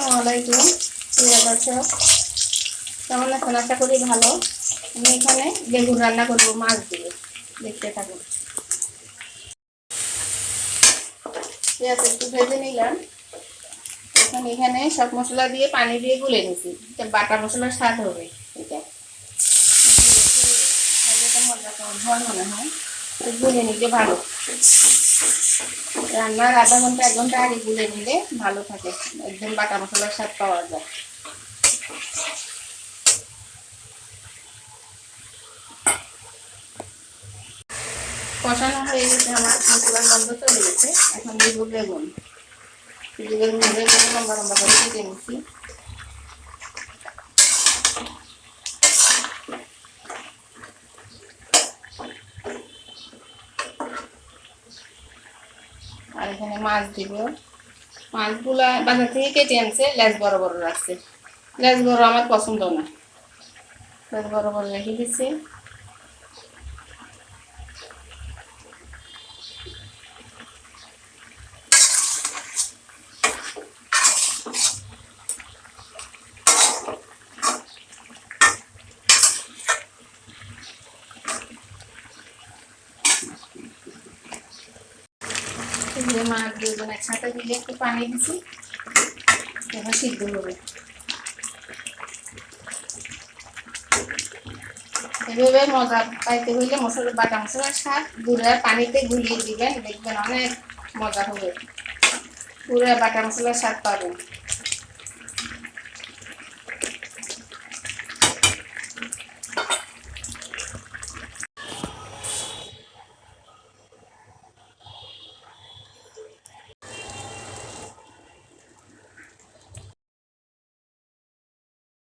আসসালামু আলাইকুম। প্রিয় দর্শক কেমন আছেন? আশা করি ভালো। আমি এখানে বেগুন রান্না করব, মাছ দিয়ে। দেখতে থাকুন। পেঁয়াজ একটু ভেজে নিলাম। এখন এখানে সব মশলা দিয়ে পানি দিয়ে গুলে নিছি। এটা বাটা মশলার স্বাদ হবে, এটা। মজা কম হয় মনে হয়। গুলে নিলে ভালো। রান্নার আধা ঘণ্টা, এক ঘণ্টা আগে গুলে নিলে ভালো থাকে। একদম বাটা মশলার স্বাদ পাওয়া যায়। কষানো হয়ে গেছে আমার মশলার গন্ধ চলে গেছে। এখন দিব বেগুন। বেগুন লম্বা লম্বা করে কেটে নিচ্ছি। এখানে মাছ দিব। মাছগুলা বাজার থেকে কেটে আনছে, লেজ বড় বড় রাখছে। লেজ বড় আমার পছন্দ না। লেজ বড় বড় রেখে দিচ্ছে এগুলো মাছ দুজন একসাথে দিলে একটু পানি দিছি। এবার সিদ্ধ হবে। এভাবে মজা পাইতে হইলে মশলা বাটা মশলার স্বাদ গুঁড়া পানিতে গুলিয়ে দিবেন, দেখবেন অনেক মজা হবে। পুরো বাটা মশলার স্বাদ পাবেন।